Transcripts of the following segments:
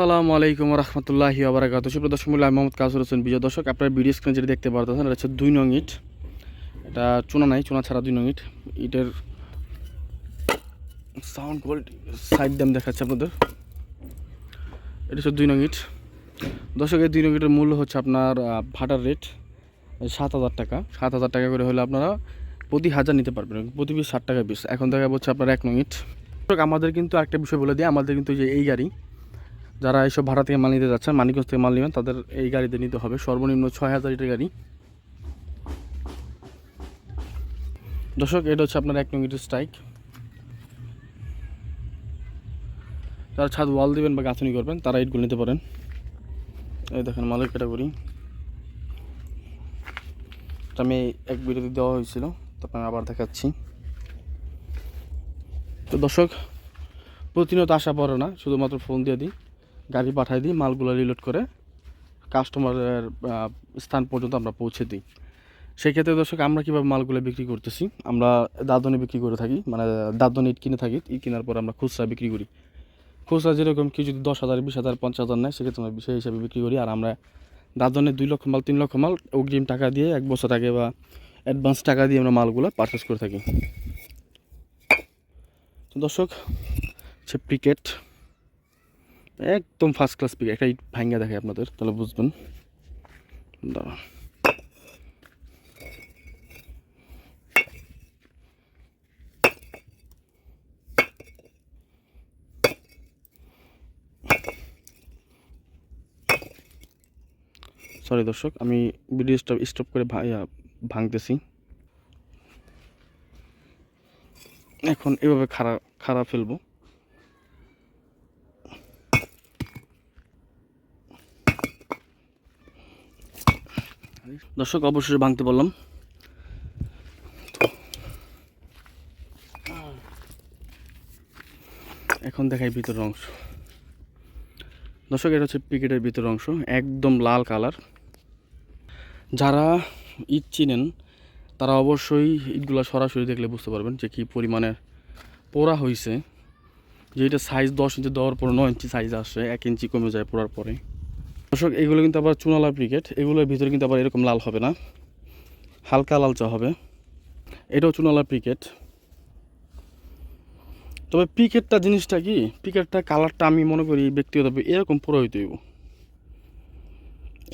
আসসালামু আলাইকুম রহমতুল্লাহি আবরাকাত সুপ্রিয় দর্শক মূল্য মোহাম্মদ কাসুর হোসেন। বিজয় দর্শক, আপনার ভিডিও স্ক্রিনে যেটা দেখতে পারতেছেন, এটা হচ্ছে দুই নং ইট। এটা চুনা নাই, চুনা ছাড়া দুই নং ইট। ইটের সাউন্ড কোয়ালিটি সাইড দাম দেখাচ্ছে আপনাদের। এটা হচ্ছে দুই নং ইট। দর্শক, এই দুই নং ইটের মূল্য হচ্ছে আপনার ভাটার রেট সাত হাজার টাকা। সাত হাজার টাকা করে হলে আপনারা প্রতি হাজার নিতে পারবেন প্রতি পিস ষাট টাকা পিস এখন দেখা যাচ্ছে আপনার এক নং ইট। আমাদের কিন্তু আরেকটা বিষয় বলে দিই, আমাদের কিন্তু যে এই গাড়ি যারা এইসব ভাড়া থেকে মাল নিতে যাচ্ছেন, মানিকগঞ্জ থেকে মাল নেবেন, তাদের এই গাড়িতে নিতে হবে। সর্বনিম্ন ছয় হাজার লিটার গাড়ি। দর্শক, এটা হচ্ছে আপনার এক নঙ্গিটের স্ট্রাইক যারা ছাদ ওয়াল দিবেন বা গাঁথনি করবেন, তারা ইটগুলো নিতে পারেন। এই দেখেন, মালের ক্যাটাগরি আমি এক ভিডিওতে দেওয়া হয়েছিল তারপর আবার দেখাচ্ছি। তো দর্শক, প্রতিনিয়ত আসা পড়ে না, শুধুমাত্র ফোন দিয়ে দিই। গাড়ি পাঠাই দিই, মালগুলো রিলোড করে কাস্টমারের স্থান পর্যন্ত আমরা পৌঁছে দিই। সেক্ষেত্রে দর্শক, আমরা কীভাবে মালগুলো বিক্রি করতেছি? আমরা দাদনে বিক্রি করে থাকি মানে দাদন ইট কিনে থাকি, ইট কেনার পর আমরা খুচরা বিক্রি করি। খুচরা যেরকম কেউ যদি দশ হাজার, বিশ হাজার, পঞ্চাশ হাজার নেয়, সেক্ষেত্রে আমরা সেই হিসাবে বিক্রি করি। আর আমরা দাদনে দুই লক্ষ মাল, তিন লক্ষ মাল অগ্রিম টাকা দিয়ে এক বছর আগে বা অ্যাডভান্স টাকা দিয়ে আমরা মালগুলো পারচেস করে থাকি। দর্শক হচ্ছে ক্রিকেট একদম ফার্স্ট ক্লাস পিক একটা ইট ভাঙ্গা দেখায় আপনাদের, তাহলে বুঝবেন। দাঁড়ান। সরি দর্শক, আমি ভিডিও স্টপ স্টপ করে ভাঙতেছি। এখন এভাবে খাড়া খাড়া ফেলব। দর্শক অবশ্যই ভাঙতে বললাম এখন দেখাই ভিতরের অংশ। দর্শক, এটা হচ্ছে পিকেটের ভিতরের অংশ, একদম লাল কালার। যারা ইট চিনেন, তারা অবশ্যই ইটগুলো সরাসরি দেখলে বুঝতে পারবেন যে কী পরিমাণে পোড়া হয়েছে যে এটা সাইজ দশ ইঞ্চি দেওয়ার পর নয় ইঞ্চি সাইজ আসে, এক ইঞ্চি কমে যায় পোড়ার পরে। দর্শক, এগুলো কিন্তু আবার চুনালা ক্রিকেট এগুলোর ভিতরে কিন্তু আবার এরকম লাল হবে না। হালকা লালচা হবে। এটাও চুনালা ক্রিকেট তবে পিকেটটা জিনিসটা কি? পিকেটটা কালারটা আমি মনে করি ব্যক্তিগতভাবে এরকম পুরো হইতে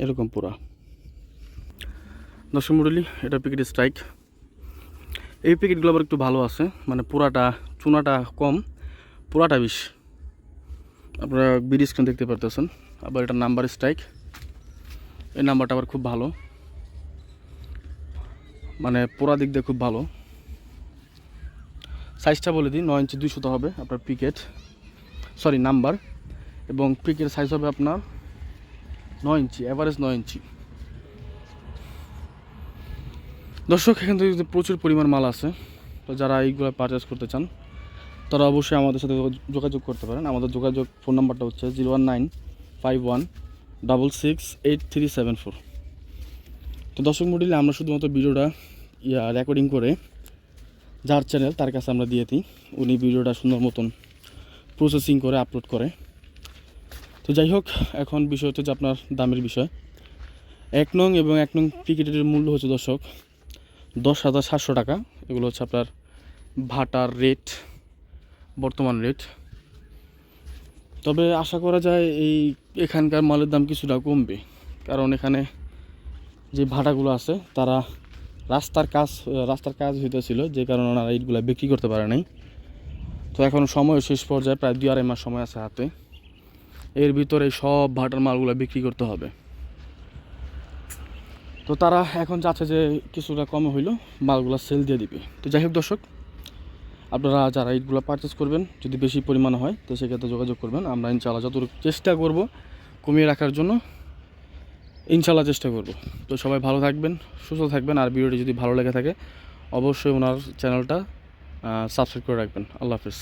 এরকম পুরা। দর্শক মুরলি এটা পিকেট স্ট্রাইক এই পিকেটগুলো আবার একটু ভালো আছে। মানে পুরাটা, চুনাটা কম, পুরাটা বেশ আপনারা স্ক্রিন দেখতে পারতেছেন। আবার এটা নাম্বার স্ট্রাইক। এই নাম্বারটা আবার খুব ভালো। মানে পুরা দিক দিয়ে খুব ভালো। সাইজটা বলে দিই, নয় ইঞ্চি দুইশোতে হবে আপনার পিকেট। Sorry, number. এবং পিকের সাইজ হবে আপনার নয় ইঞ্চি অ্যাভারেজ নয় ইঞ্চি। দর্শক, এখান থেকে প্রচুর পরিমাণ মাল আছে তো যারা এইগুলো পারচেস করতে চান, তারা অবশ্যই আমাদের সাথে যোগাযোগ করতে পারেন। আমাদের যোগাযোগ ফোন নাম্বারটা হচ্ছে zero one nine five one six eight three seven four তো দর্শক মন্ডলী, আমরা শুধুমাত্র ভিডিওটা, ইয়া রেকর্ডিং করে যার চ্যানেল তার কাছে আমরা দিয়ে দিই। উনি ভিডিওটা সুন্দর মতন প্রসেসিং করে আপলোড করে। তো যাই হোক, এখন বিষয় হচ্ছে যে আপনার দামের বিষয়। এক নং এবং এক নং টিকিটের মূল্য হচ্ছে দর্শক দশ হাজার সাতশো টাকা। এগুলো হচ্ছে আপনার ভাটার রেট বর্তমান রেট তবে আশা করা যায় এই এখানকার মালের দাম কিছুটা কমবে। কারণ এখানে যে ভাটাগুলো আছে, তারা রাস্তার কাজ রাস্তার কাজ হইতেছিল, যে কারণে ওনারা ইটগুলো বিক্রি করতে পারে নাই। তো এখন সময় শেষ পর্যায়ে, প্রায় দুই আড়াই মাস সময় আছে হাতে। এর ভিতরে সব ভাটার মালগুলো বিক্রি করতে হবে। তো তারা এখন চাচ্ছে যে কিছুটা কমে হইল মালগুলো সেল দিয়ে দিবে। তো যাই হোক দর্শক আপনারা যারা ইটগুলো পারচেস করবেন, যদি বেশি পরিমাণ হয়, তো সেক্ষেত্রে যোগাযোগ করবেন। আমরা ইনশাল্লাহ যতটুকু চেষ্টা করব কমিয়ে রাখার জন্য ইনশাল্লাহ চেষ্টা করব। তো সবাই ভালো থাকবেন, সুস্থ থাকবেন, আর ভিডিওটি যদি ভালো লেগে থাকে, অবশ্যই ওনার চ্যানেলটা সাবস্ক্রাইব করে রাখবেন। আল্লাহ হাফিজ।